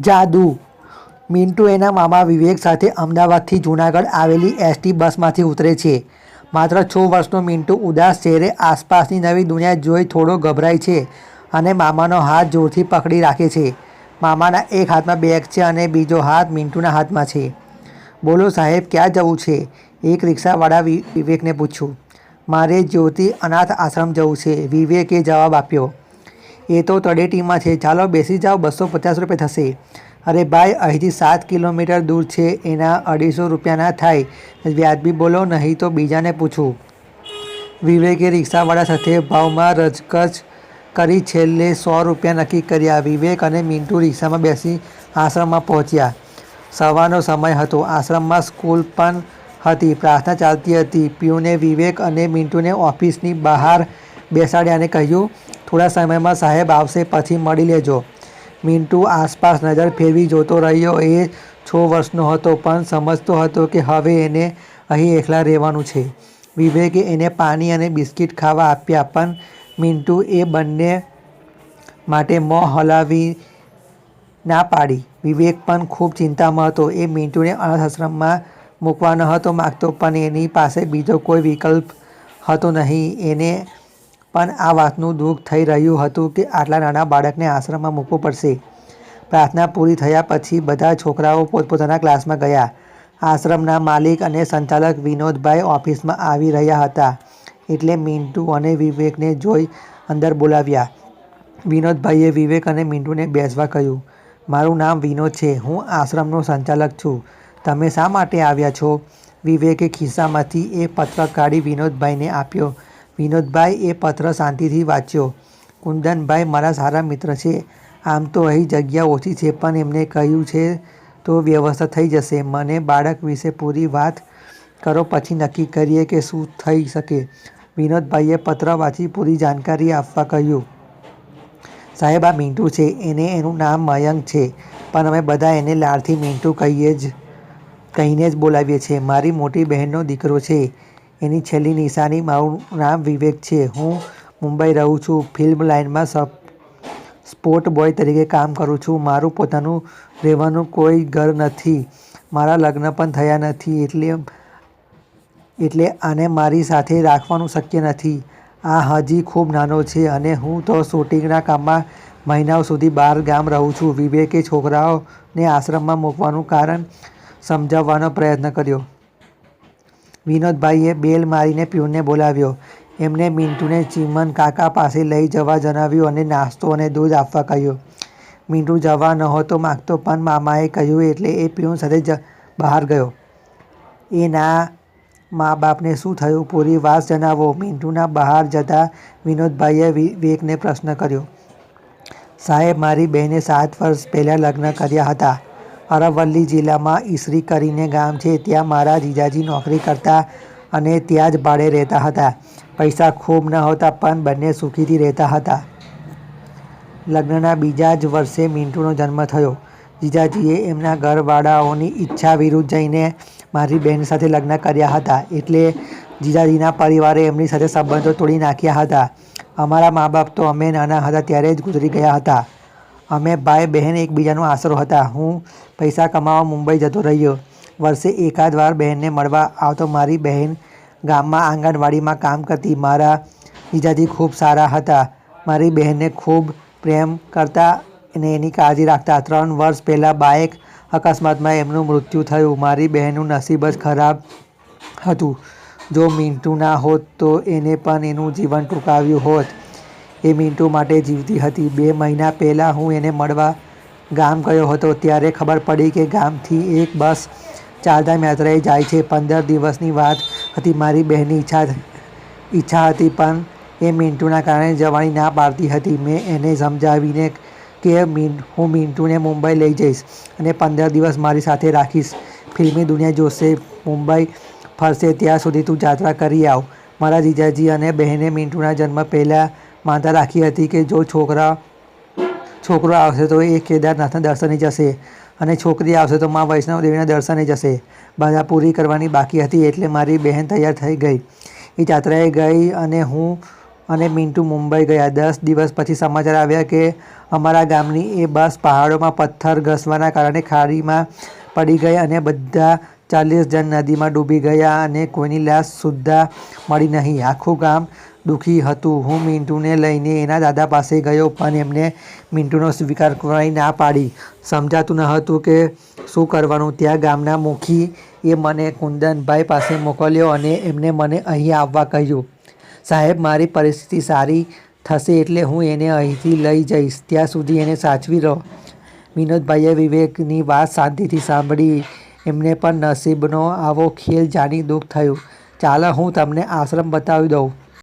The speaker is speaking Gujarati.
જાદુ. મિન્ટુ એના મામા વિવેક સાથે અમદાવાદથી જૂનાગઢ આવેલી એસટી બસમાંથી ઉતરે છે. માત્ર છ વર્ષનો મિન્ટુ ઉદાસ ચહેરે આસપાસની નવી દુનિયા જોઈ થોડો ગભરાય છે અને મામાનો હાથ જોરથી પકડી રાખે છે. મામાના એક હાથમાં બેગ છે અને બીજો હાથ મિન્ટુના હાથમાં છે. બોલો સાહેબ, ક્યાં જવું છે? એક રિક્ષાવાળા વિવેકને પૂછ્યું. મારે જ્યોતિ અનાથ આશ્રમ જવું છે. વિવેકે જવાબ આપ્યો. એ તો તળેટીમાં છે. ચાલો બેસી જાઓ. બસો પચાસ રૂપિયા થશે. અરે ભાઈ, અહીંથી સાત કિલોમીટર દૂર છે. એના અઢીસો રૂપિયાના થાય. વ્યાજબી બોલો, નહીં તો બીજાને પૂછું. વિવેકે રિક્ષાવાળા સાથે ભાવમાં રજકચ કરી છેલ્લે સો રૂપિયા નક્કી કર્યા. વિવેક અને મિન્ટુ રિક્ષામાં બેસી આશ્રમમાં પહોંચ્યા. સવારનો સમય હતો. આશ્રમમાં સ્કૂલ પણ હતી. પ્રાર્થના ચાલતી હતી. પીયુને, વિવેક અને મિન્ટુને ઓફિસની બહાર બેસાડ્યા અને કહ્યું થોડા સમયમાં સાહેબ આવશે, પછી મળી લેજો. મિન્ટુ આસપાસ નજર ફેરવી જોતો રહ્યો. એ છ વર્ષનો હતો, પણ સમજતો હતો કે હવે એને અહીં એકલા રહેવાનું છે. વિવેકે એને પાણી અને બિસ્કિટ ખાવા આપ્યા, પણ મિન્ટુ એ બંને માટે મોં હલાવી ના પાડી. વિવેક પણ ખૂબ ચિંતામાં હતો. એ મિન્ટુને અનાથ આશ્રમમાં મૂકવા ન હતો માગતો, પણ એની પાસે બીજો કોઈ વિકલ્પ હતો નહીં. એને પણ આ વાતનું દુઃખ થઈ રહ્યું હતું કે આટલા નાના બાળકને આશ્રમમાં મૂકવું પડશે. પ્રાર્થના પૂરી થયા પછી બધા છોકરાઓ પોતપોતાના ક્લાસમાં ગયા. આશ્રમના માલિક અને સંચાલક વિનોદભાઈ ઓફિસમાં આવી રહ્યા હતા એટલે મિન્ટુ અને વિવેકને જોઈ અંદર બોલાવ્યા. વિનોદભાઈએ વિવેક અને મિન્ટુને બેસવા કહ્યું, મારું નામ વિનોદ છે. હું આશ્રમનો સંચાલક છું. તમે શા માટે આવ્યા છો? વિવેકે ખિસ્સામાંથી એ પત્ર કાઢી વિનોદભાઈને આપ્યો. વિનોદભાઈ એ પત્ર શાંતિથી વાંચ્યો. કુંદનભાઈ મારા સારા મિત્ર છે. આમ તો અહીં જગ્યા ઓછી છે, પણ એમને કહ્યું છે તો વ્યવસ્થા થઈ જશે. મને બાળક વિશે પૂરી વાત કરો, પછી નક્કી કરીએ કે શું થઈ શકે. વિનોદભાઈએ પત્ર વાંચી પૂરી જાણકારી આપવા કહ્યું. સાહેબ, આ મિન્ટુ છે. એને એનું નામ મયંક છે. પણ અમે બધા એને લાડથી મિન્ટુ કહીએ જ, કહીને જ બોલાવીએ છીએ. મારી મોટી બહેનનો દીકરો છે. એની છેલ્લી નિશાની મારું નામ વિવેક છે. હું મુંબઈ રહું છું. ફિલ્મ લાઇનમાં સપ સ્પોર્ટ બોય તરીકે કામ કરું છું. મારું પોતાનું રહેવાનું કોઈ ઘર નથી. મારા લગ્ન પણ થયા નથી. એટલે એટલે આને મારી સાથે રાખવાનું શક્ય નથી. આ હજી ખૂબ નાનો છે અને હું તો શૂટિંગના કામમાં મહિનાઓ સુધી બહાર ગામ રહું છું. વિવેકે છોકરાઓને આશ્રમમાં મૂકવાનું કારણ સમજાવવાનો પ્રયત્ન કર્યો. વિનોદભાઈએ બેલ મારીને પ્યુનને બોલાવ્યો. એમને મિન્ટુને ચીમન કાકા પાસે લઈ જવા જણાવ્યું અને નાસ્તો અને દૂધ આપવા કહ્યું. મિન્ટુ જવા નહોતો માગતો, પણ મામાએ કહ્યું એટલે એ પ્યુન સાથે જ બહાર ગયો. એના મા બાપને શું થયું પૂરી વાત જણાવો. મિન્ટુના બહાર જતા વિનોદભાઈએ વિવેકને પ્રશ્ન કર્યો. સાહેબ, મારી બહેને સાત વર્ષ પહેલાં લગ્ન કર્યા હતા. અરવલ્લી જિલ્લામાં ઈસરી કરીને ગામ છે. ત્યાં મારા જીજાજી નોકરી કરતા અને ત્યાં જ ભાડે રહેતા હતા. પૈસા ખૂબ ન હોતા, પણ બંને સુખીથી રહેતા હતા. લગ્નના બીજા જ વર્ષે મિન્ટુનો જન્મ થયો. જીજાજીએ એમના ઘરવાળાઓની ઈચ્છા વિરુદ્ધ જઈને મારી બહેન સાથે લગ્ન કર્યા હતા. એટલે જીજાજીના પરિવારે એમની સાથે સંબંધો તોડી નાખ્યા હતા. અમારા મા બાપ તો અમે નાના હતા ત્યારે જ ગુજરી ગયા હતા. અમે ભાઈ બહેન એકબીજાનો આશરો હતા. હું પૈસા કમાવા મુંબઈ જતો રહ્યો. વર્ષે એકાદ વાર બહેનને મળવા આવતો મારી બહેન ગામમાં આંગણવાડીમાં કામ કરતી. મારા જીજાજી ખૂબ સારા હતા. મારી બહેનને ખૂબ પ્રેમ કરતા અને એની કાળજી રાખતા. ત્રણ વર્ષ પહેલાં બાઇક અકસ્માતમાં એમનું મૃત્યુ થયું. મારી બહેનનું નસીબ જ ખરાબ હતું. જો મિન્ટુ ના હોત તો એને પણ એનું જીવન ટૂંકાવ્યું હોત. એ મિન્ટુ માટે જીવતી હતી. બે મહિના પહેલાં હું એને મળવા ગામ ગયો હતો, ત્યારે ખબર પડી કે ગામથી એક બસ ચારધામ યાત્રાએ જાય છે. પંદર દિવસની વાત હતી, મારી બહેનની ઈચ્છા ઈચ્છા હતી, પણ એ મિન્ટુના કારણે જવાની ના પાડતી હતી. મેં એને સમજાવીને કે હું મિન્ટુને મુંબઈ લઈ જઈશ અને પંદર દિવસ મારી સાથે રાખીશ. ફિલ્મી દુનિયા જોશે, મુંબઈ ફરશે, ત્યાં સુધી તું જાત્રા કરી આવ. મારા જીજાજી અને બહેને મિન્ટુના જન્મ પહેલાં માનતા રાખી હતી કે જો છોકરા, છોકરો આવશે તો એ કેદારનાથના દર્શને જશે અને છોકરી આવશે તો મા વૈષ્ણવ દેવીના દર્શને જશે. બાધા પૂરી કરવાની બાકી હતી એટલે મારી બહેન તૈયાર થઈ ગઈ. એ જાત્રાએ ગઈ અને હું અને મિન્ટુ મુંબઈ ગયા. દસ દિવસ પછી સમાચાર આવ્યા કે અમારા ગામની એ બસ પહાડોમાં પથ્થર ઘસવાના કારણે ખાડીમાં પડી ગઈ અને બધા ચાલીસ જણ નદીમાં ડૂબી ગયા અને કોઈની લાશ સુદ્ધા મળી નહીં. આખું ગામ દુઃખી હતું. હું મિન્ટુને લઈને એના દાદા પાસે ગયો, પણ એમને મિન્ટુનો સ્વીકાર કરવાની ના પાડી. સમજાતું ન હતું કે શું કરવાનું. ત્યાં ગામના મુખી એ મને કુંદનભાઈ પાસે મોકલ્યો અને એમને મને અહીં આવવા કહ્યું, સાહેબ, મારી પરિસ્થિતિ સારી થશે એટલે હું એને અહીંથી લઈ જઈશ. ત્યાં સુધી એને સાચવી રહો. વિનોદભાઈએ વિવેકની વાત શાંતિથી સાંભળી એમને પણ નસીબનો આવો ખેલ જાણી દુઃખ થયું. ચાલો હું તમને આશ્રમ બતાવી દઉં.